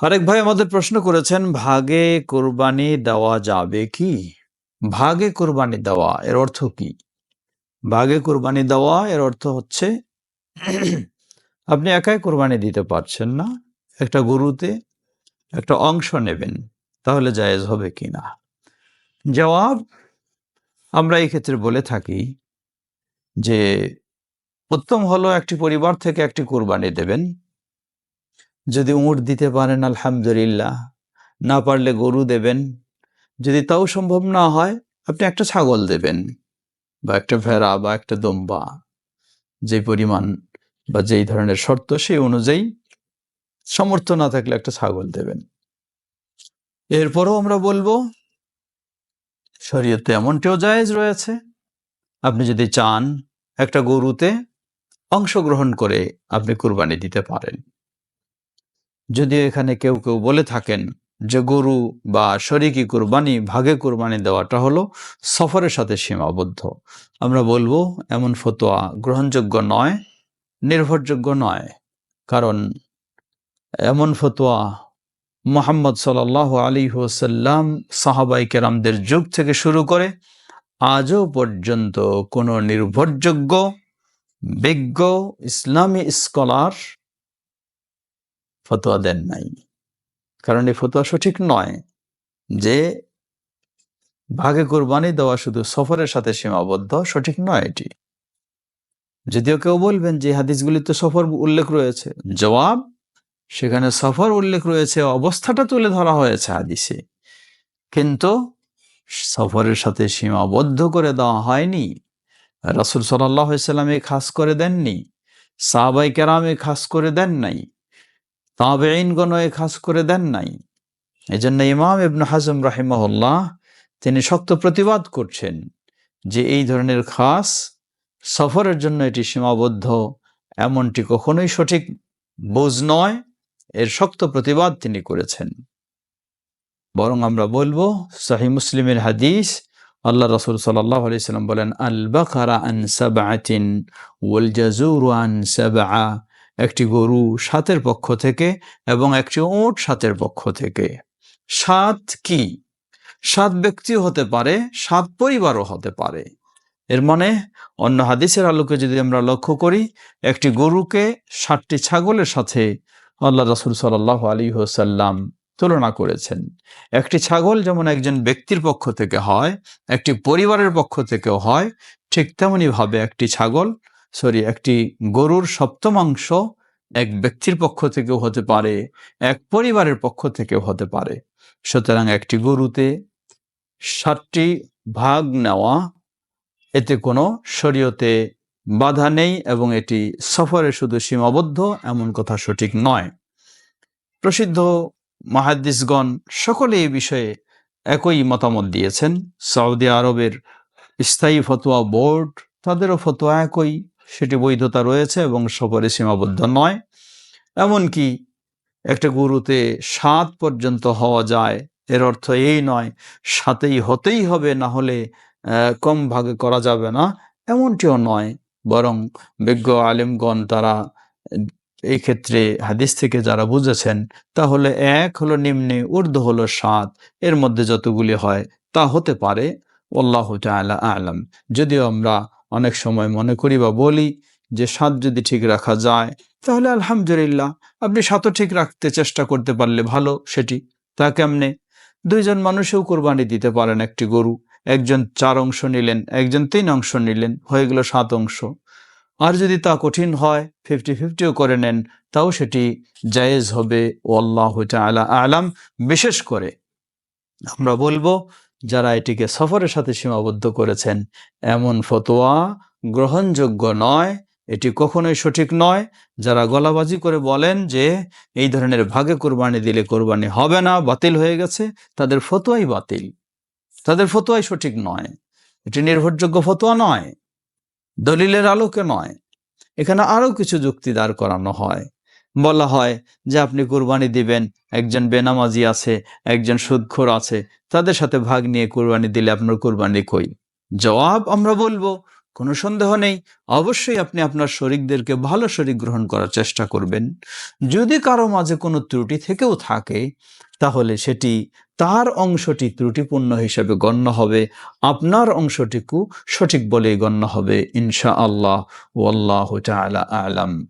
আরেক ভাই আমাদের প্রশ্ন করেছেন, ভাগে কোরবানি দেওয়া যাবে কি? ভাগে কোরবানি দেওয়া, এর অর্থ কি? ভাগে কোরবানি দেওয়া, এর অর্থ হচ্ছে, আপনি একাই কোরবানি দিতে পারছেন না, একটা গরুতে একটা অংশ নেবেন, তাহলে জায়েজ হবে কি না? জবাব, আমরা এই ক্ষেত্রে বলে থাকি যে, উত্তম হলো একটি পরিবার থেকে একটি কোরবানি দেবেন যদি উঁট দিতে পারেন, আলহামদুলিল্লাহ। না পারলে গরু দেবেন। যদি তাও সম্ভব না হয়, আপনি একটা ছাগল দেবেন বা একটা ভেড়া বা একটা দম্বা। যে পরিমাণ বা যেই ধরনের শর্ত, সেই অনুযায়ী সমর্থ না থাকলে একটা ছাগল দেবেন। এরপরও আমরা বলব, শরীয়তে এমনটিও জায়েজ রয়েছে, আপনি যদি চান একটা গরুতে অংশগ্রহণ করে আপনি কুরবানি দিতে পারেন। যদি এখানে কেউ কেউ বলে থাকেন যে গরু বা শরিকি কুরবানি, ভাগে কুরবানি দেওয়াটা হলো সফরের সাথে সীমাবদ্ধ। আমরা বলব এমন ফতোয়া গ্রহণযোগ্য নয়, নির্ভরযোগ্য নয়। কারণ এমন ফতোয়া মোহাম্মদ সাল আলী হোসাল্লাম সাহাবাই কেরামদের যুগ থেকে শুরু করে আজও পর্যন্ত কোনো নির্ভরযোগ্য, বিজ্ঞ ইসলামী স্কলার ফতোয়া দেন নাই। কারণ এই ফতোয়া সঠিক নয় যে ভাগে কোরবানি দেওয়া শুধু সফরের সাথে সীমাবদ্ধ, সঠিক নয় এটি। যদিও কেউ বলবেন যে হাদিসগুলি তো সফর উল্লেখ রয়েছে। জবাব, সেখানে সফর উল্লেখ রয়েছে, অবস্থাটা তুলে ধরা হয়েছে হাদিসে। কিন্তু সফরের সাথে সীমাবদ্ধ করে দেওয়া হয়নি। রাসুল সাল্লামে খাস করে দেননি। সাহাবাই কেরামে খাস করে দেন নাই। তবে এ খাস করে দেন নাই। এই জন্য ইমাম ইবন হাজম রাহিমহল্লাহ তিনি শক্ত প্রতিবাদ করছেন যে এই ধরনের খাস সফরের জন্য এটি সীমাবদ্ধ, এমনটি কখনোই সঠিক বোঝ নয়, এর শক্ত প্রতিবাদ তিনি করেছেন। বরং আমরা বলব সাহি মুসলিমের হাদিস, আল্লাহ রসুল আলাইসাল্লাম বলেন আল বাকারা আন সাবাতিন ওয়াল জাজুর আন সাবা একটি গরু সাতের পক্ষ থেকে এবং একটি ওট সাতের পক্ষ থেকে। সাত কি? সাত ব্যক্তিও হতে পারে, সাত পরিবারও হতে পারে। এর মানে অন্য হাদিসের আলোকে যদি আমরা লক্ষ্য করি, একটি গরুকে ষাটটি ছাগলের সাথে আল্লাহ রসুল সাল্লাহ আলী হোসাল্লাম তুলনা করেছেন। একটি ছাগল যেমন একজন ব্যক্তির পক্ষ থেকে হয়, একটি পরিবারের পক্ষ থেকেও হয়, ঠিক তেমনইভাবে একটি ছাগল সরি, একটি গরুর সপ্তমাংশ এক ব্যক্তির পক্ষ থেকেও হতে পারে, এক পরিবারের পক্ষ থেকেও হতে পারে। সুতরাং একটি গরুতে ষাটটি ভাগ নেওয়া, এতে কোনো শরীয়তে বাধা নেই এবং এটি সফরে শুধু সীমাবদ্ধ, এমন কথা সঠিক নয়। প্রসিদ্ধ মাহাদ্দিসগণ সকলে এই বিষয়ে একই মতামত দিয়েছেন। সৌদি আরবের স্থায়ী ফতোয়া বোর্ড তাদেরও ফতোয়া একই। সেটি বৈধতা রয়েছে এবং সফরে সীমাবদ্ধ নয়। এমনকি একটা গুরুতে সাত পর্যন্ত হওয়া যায়, এর অর্থ এই নয়, সাতেই হতেই হবে, না হলে কম ভাগে করা যাবে না, এমনটিও নয়। বরং বিজ্ঞ আলিমগণ তারা এই ক্ষেত্রে হাদিস থেকে যারা বুঝেছেন, তাহলে এক হলো নিম্নে, ঊর্ধ্ব হলো সাত, এর মধ্যে যতগুলি হয় তা হতে পারে। আল্লাহ তালা আলাম। যদিও আমরা অনেক সময় মনে করি বা বলি যে সাত যদি ঠিক রাখা যায়, তাহলে আলহামদুলিল্লাহ আপনি সাতও ঠিক রাখতে চেষ্টা করতে পারলে ভালো সেটি। তা কেমনে? দুইজন মানুষেও কোরবানি দিতে পারেন একটি গরু, একজন চার অংশ নিলেন, একজন তিন অংশ নিলেন, হয়ে গেল সাত অংশ। আর যদি তা কঠিন হয় ফিফটি ফিফটিও করে নেন, তাও সেটি জায়েজ হবে ও আল্লাহ আলা আলাম, বিশেষ করে। আমরা বলব যারা এটিকে সফরের সাথে সীমাবদ্ধ করেছেন, এমন ফতোয়া গ্রহণযোগ্য নয়। এটি কখনোই সঠিক নয়। যারা গলাবাজি করে বলেন যে, এই ধরনের ভাগে কোরবানি দিলে কোরবানি হবে না, বাতিল হয়ে গেছে, তাদের ফতোয়াই বাতিল। তাদের ফতোয়াই সঠিক নয়। এটি নির্ভরযোগ্য ফতোয়া নয়। দলিলের আলোকে নয়। এখানে আরও কিছু যুক্তি দাঁড় করানো হয়। বলা হয় যে আপনি কোরবানি দিবেন, একজন বেনামাজি আছে, একজন সুদখোর আছে, তাদের সাথে ভাগ নিয়ে কোরবানি দিলে আপনার কোরবানি কই? জবাব আমরা বলব, কোনো সন্দেহ নেই, অবশ্যই আপনি আপনার শরিকদেরকে ভালো শরিক গ্রহণ করার চেষ্টা করবেন। যদি কারও মাঝে কোনো ত্রুটি থেকেও থাকে, তাহলে সেটি তার অংশটি ত্রুটিপূর্ণ হিসেবে গণ্য হবে, আপনার অংশটিকু সঠিক বলেই গণ্য হবে ইনশা আল্লাহ ওয়াল্লাহ আলাম।